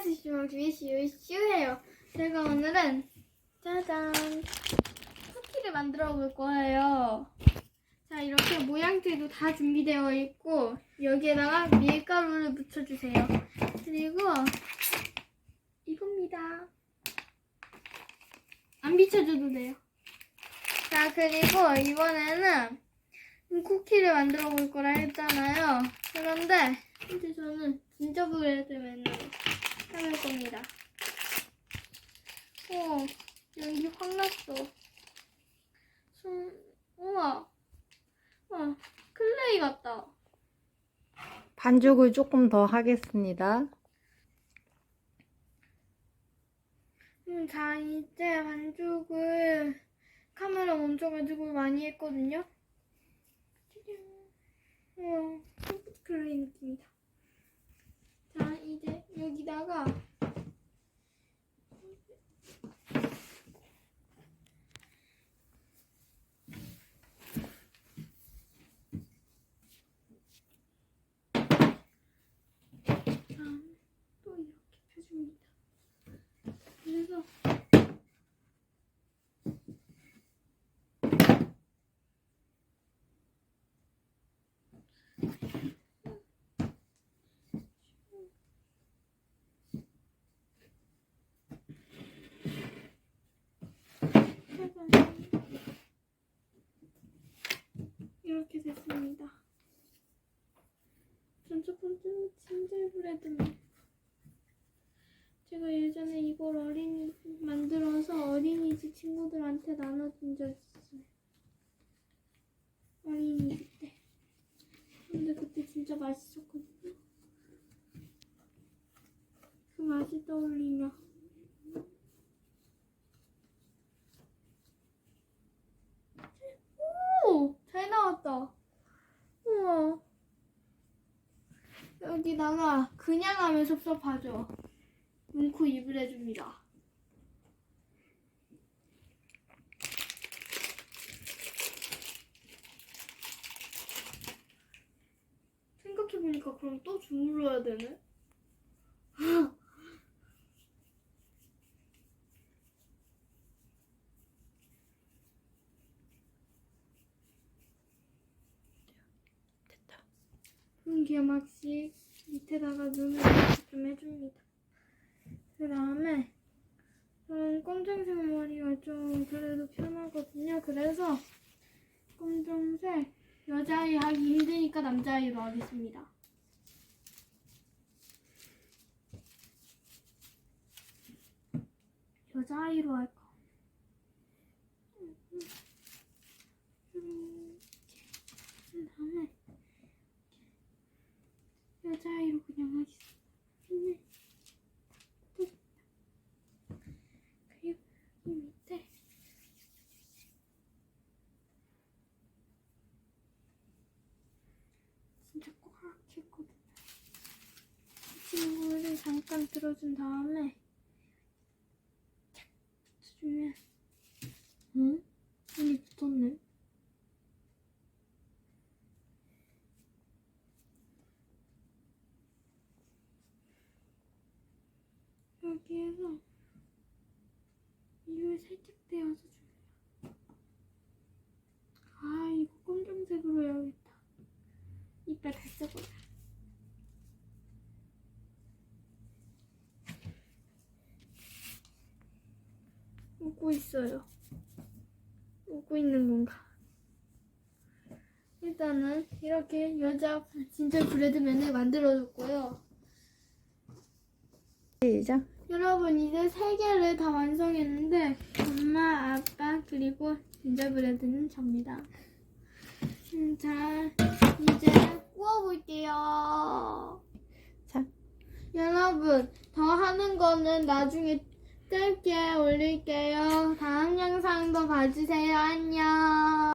스시면 뷰시우슈해요. 제가 오늘은 짜잔 쿠키를 만들어 볼 거예요. 자 이렇게 모양들도 다 준비되어 있고 여기에다가 밀가루를 묻혀주세요. 그리고 이겁니다. 안 비춰줘도 돼요. 자 그리고 이번에는 쿠키를 만들어 볼 거라 했잖아요. 그런데 이제 저는 진저브레드맨으 로 해볼 겁니다. 오, 연기 확 났어. 손, 우와. 와, 클레이 같다. 반죽을 조금 더 하겠습니다. 음, 자, 이제 반죽을 카메라 멈춰 가지고 많이 했거든요. 우와, 클레이 느낌이다. 자, 이제 여기다가 다음 또 이렇게 펴줍니다. 그래서 짜잔. 이렇게 됐습니다. 전 첫 번째는 진절브레드입니다. 제가 예전에 이걸 어린이 만들어서 어린이집 친구들한테 나눠준 적 있어요. 어린이집 때. 근데 그때 진짜 맛있었거든요. 그 맛이 떠올리며 오! 잘 나왔다. 우와. 여기다가 그냥 하면 섭섭하죠. 뭉크 입을 해줍니다. 생각해보니까 그럼 또 주물러야 되네? 됐다. 한 개막씩 밑에다가 눈을 좀 해줍니다. 그 다음에 저는 검정색 머리가 좀 그래도 편하거든요. 그래서 검정색 여자아이 하기 힘드니까 남자아이로 하겠습니다. 여자아이로 할 거. 이렇게 한 다음에 여자아이로 그냥 하겠습니다. 네. 됐다. 그리고 이 밑에 진짜 꽉 했거든요. 이 잠깐 들어준 다음에 착 붙여주면 응? 눈이 붙었네. 여기에서 이를 살짝 떼어서 줄래요. 아, 이거 검정색으로 해야겠다. 이빨 다써보자 웃고 있어요. 웃고 있는 건가? 일단은 이렇게 여자 진짜 브레드맨을 만들어줬고요. 시작. 여러분 이제 세 개를 다 완성했는데 엄마, 아빠 그리고 진저브레드는 접니다. 음, 자 이제 구워볼게요. 자, 여러분 더 하는 거는 나중에 짧게 올릴게요. 다음 영상도 봐주세요. 안녕.